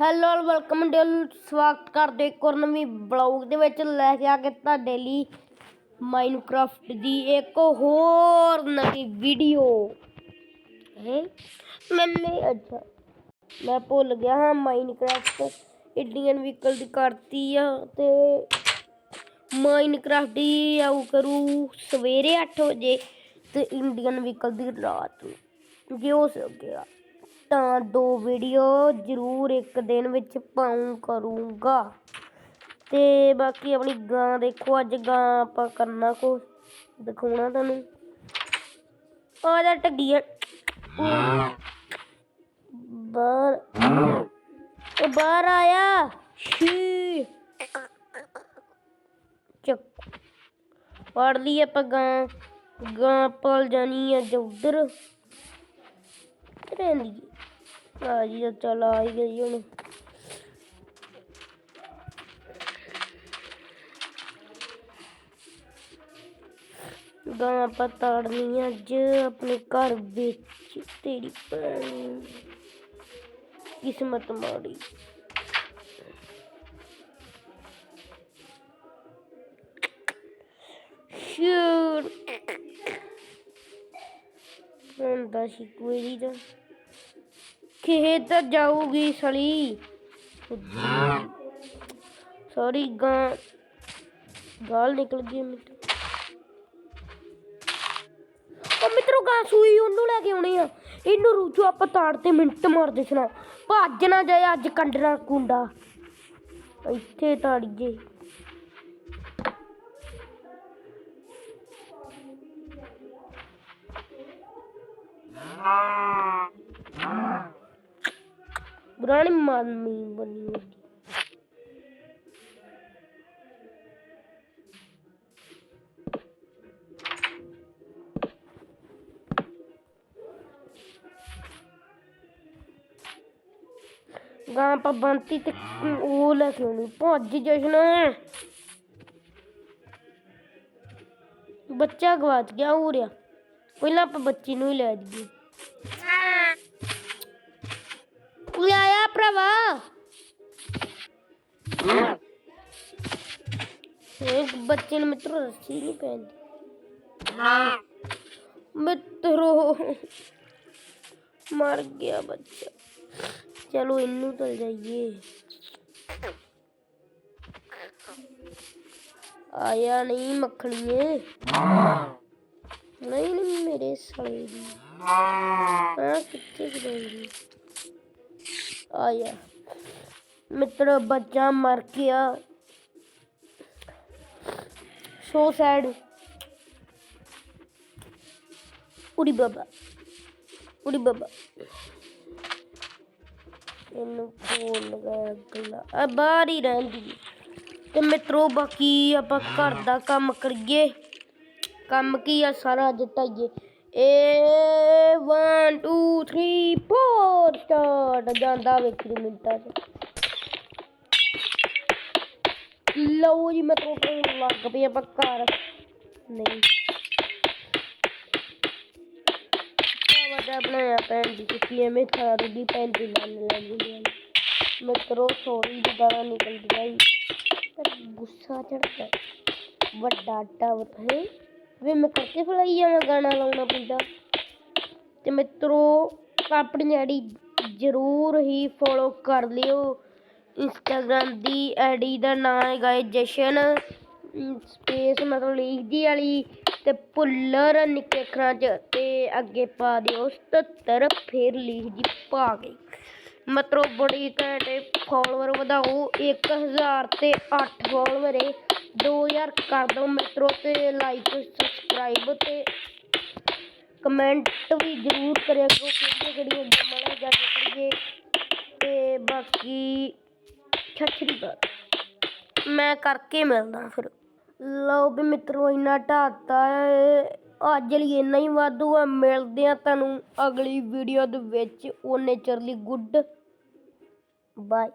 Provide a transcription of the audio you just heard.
Hello welcome Del ਸਵਾਗਤ ਕਰਦੇ ਇੱਕ ਹੋਰ ਨਵੀਂ ਬਲੌਗ ਦੇ ਵਿੱਚ ਲੈ ਕੇ ਆ ਕੇ ਤੁਹਾਡੇ ਲਈ ਮਾਈਨਕ੍ਰਾਫਟ ਦੀ ਇੱਕ ਹੋਰ ਨਵੀਂ ਵੀਡੀਓ ਹੈ ਮੈਨੇ ਅੱਛਾ ਮੈਂ ਭੁੱਲ ਗਿਆ ਹਾਂ ਮਾਈਨਕ੍ਰਾਫਟ ਇੰਡੀਅਨ ਵਹੀਕਲ ਦੀ ਕਰਤੀ ਆ ਤੇ ਮਾਈਨਕ੍ਰਾਫਟ ਦੀ ਆਉ ਕਰੂ ਸਵੇਰੇ 8 ਵਜੇ ਤੇ ਇੰਡੀਅਨ ਵਹੀਕਲ ਦੀ ਰਾਤ ਨੂੰ। ਜੇ ਹੋ ਸਕਿਆ। ਤਾਂ ਦੋ ਵੀਡੀਓ ਜ਼ਰੂਰ ਇੱਕ ਦਿਨ ਵਿੱਚ ਪਾਉਂ ਕਰੂੰਗਾ। ਤੇ ਬਾਕੀ ਆਪਣੀ ਗਾਂ ਦੇਖੋ, ਅੱਜ ਗਾਂ ਆਪਾਂ ਕਰਨਾ ਕੋ ਦਿਖਾਉਣਾ ਤੁਹਾਨੂੰ। ਆ ਜਾ ਟੱਗੀਆ ਬਾਹਰ। ਉਹ ਬਾਹਰ ਆਇਆ। ਸ਼ੀ ਚੱਕ। ਫੜ ਲਈ ਆਪਾਂ ਗਾਂ। ਗਾਂ ਪਲ ਜਾਣੀ ਅੱਜ ਉਧਰ ਰਹਿੰਦੀ ਆ ਜੀ ਤਾਂ ਚੱਲ ਆ ਹੀ ਗਈ ਹੁਣ ਗਾਂ ਆਪਾਂ ਤਾੜਨੀ ਆ ਅੱਜ ਆਪਣੇ ਘਰ ਵਿੱਚ ਤੇਰੀ ਭੈਣ ਕਿਸਮਤ ਮਾੜੀ ਸ਼ੂਟ ਹੁੰਦਾ ਸੀ ਕੋਈ ਦਾ ਖੇਤ ਜਾਊਗੀ ਸਲੀ। ਸੌਰੀ, ਗਾਂ। ਗਾਲ ਨਿਕਲ ਗਈ ਮਿੱਟ ਉਹ ਮਿੱਤਰੋ, ਗਾਂ ਸੂਈ ਉਹਨੂੰ ਲੈ ਕੇ ਆਉਣੀ ਆ। ਇਹਨੂੰ ਰੂਚੋ ਆਪਾਂ ਤਾੜ ਤੇ ਮਿੰਟ ਮਾਰ ਦੇਣਾ ਭੱਜ ਨਾ ਜਾਏ ਅੱਜ ਕੰਡਰਾ ਕੁੰਡਾ। ਇੱਥੇ ਤਾੜੀਏ ਪੁਰਾਣੀ ਮਾਮੀ ਬਣੀ ਹੋਈ ਗਾਂ ਆਪਾਂ ਬੰਤੀ ਤੇ ਉਹ ਲੈ ਕੇ ਆਉਣੀ, ਭੱਜ ਜਸ਼ਨ। ਬੱਚਾ ਗਵਾਚ ਗਿਆ ਹੋ ਰਿਹਾ ਪਹਿਲਾਂ ਆਪਾਂ ਬੱਚੀ ਨੂੰ ਹੀ ਲੈ ਜਾਈਏ। ਕੋਈ ਭਰਾਵਾ ਇੱਕ ਬੱਚੇ ਨੂੰ ਮਿੱਤਰੋ ਰੱਸੀ ਨਹੀਂ ਪੈਂਦੀ। ਮਿੱਤਰੋ। ਮਰ ਗਿਆ ਬੱਚਾ। ਚਲੋ ਇਹਨੂੰ ਤਲ ਜਾਈਏ। ਆਇਆ ਨਹੀਂ ਮੱਖਣੀਏ। ਨਹੀਂ ਨਹੀਂ ਮੇਰੇ ਸਾਲੇ ਦੀ। ਆ ਕਿੱਥੇ ਗਈ ਆਇਆ ਮਿੱਤਰ, ਬੱਚਾ ਮਰ ਗਿਆ। ਸੋ ਸੈਡ ਉੜੀ ਬਾਬਾ। ਉੜੀ ਬਾਬਾ। ਇਹਨੂੰ ਫੋਨ ਲਗਾਇਆ ਗੱਲਾਂ। ਆ ਬਾਹਰ ਹੀ ਰਹਿੰਦੀ ਤੇ ਮਿੱਤਰੋ, ਬਾਕੀ ਆਪਾਂ ਘਰ ਦਾ ਕੰਮ ਕਰੀਏ। ਕੰਮ ਕੀ ਆ? ਸਾਰਾ ਅੱਜ ਢਾਈਏ। ਏ 1 2 3 4 ਸਟਾਰਟ ਜਾਂਦਾ ਵੇਖੀ ਮਿੰਟਾਂ ਚ। ਲਓ ਜੀ ਮਿੱਤਰੋ ਕੋਈ ਲੱਗ ਪਈ ਆਪਾਂ ਘਰ ਨਹੀਂ। ਵੱਡਾ ਦੀ ਕਿਉਂਕਿ ਥਾਰ ਦੀ ਭੈਣ ਦੀ ਲੰਨ ਲੱਗੀ ਹੈ ਮਿੱਤਰੋ ਸੋਰੀ ਦੀ ਗਾਲਾਂ ਨਿਕਲਦੀਆਂ ਹੀ ਪਰ ਗੁੱਸਾ ਚੜਦਾ ਵੱਡਾ ਟਾਵਰ ਹੈ? ਵੇ, ਮੈਂ ਕਰਕੇ ਫਲਾਈ ਜਾਵਾਂ ਗਾਣਾ ਲਾਉਣਾ ਪੈਂਦਾ। ਤੇ ਮਿੱਤਰੋ ਆਪਣੀ ਜਿਹੜੀ ਜ਼ਰੂਰ ਹੀ ਫੋਲੋ ਕਰ ਲਿਓ। ਇੰਸਟਾਗ੍ਰਾਮ ਦੀ ਆਈਡੀ ਦਾ ਨਾਮ ਹੈਗਾ ਜਸ਼ਨ ਸਪੇਸ ਮਤਲਬ ਲਿਖਦੀ ਵਾਲੀ ਤੇ ਭੁੱਲਰ ਨਿੱਕੇ ਅੱਖਰਾਂ 'ਚ ਤੇ ਅੱਗੇ ਪਾ ਦਿਓ 77 ਫਿਰ ਲਿਖ ਜੀ ਪਾ ਗਈ ਮਤਲਬ ਬੜੀ ਘੈਂਟ ਫੋਲੋਵਰ ਵਧਾਓ 1000 ਤੇ 8 ਫੋਲੋਵਰ ਏ 2000 ਕਰ ਦਿਓ ਮਿੱਤਰੋ ਤੇ ਲਾਈਕ ਸਬਸਕ੍ਰਾਈਬ ਤੇ ਕਮੈਂਟ ਵੀ ਜ਼ਰੂਰ ਕਰਿਆ ਕਰੋ ਕਿਹੜੀਆਂ ਕਿਹੜੀਆਂ ਗੇਮਾਂ ਜਾ ਕੇ ਕਰੀਏ ਤੇ ਬਾਕੀ ਛੱਛਰੀ ਬਾਤ ਮੈਂ ਕਰਕੇ ਮਿਲਦਾ ਫਿਰ। ਲਓ ਵੀ ਮਿੱਤਰੋ, ਇੰਨਾ ਢਾਤਾ ਅੱਜ ਲਈ ਇੰਨਾ ਹੀ ਵਾਧੂ ਆ। ਮਿਲਦੇ ਆ ਤੁਹਾਨੂੰ ਅਗਲੀ ਵੀਡੀਓ ਦੇ ਵਿੱਚ। ਉਹਨੇ ਚਰਲੀ ਗੁੱਡ। ਬਾਏ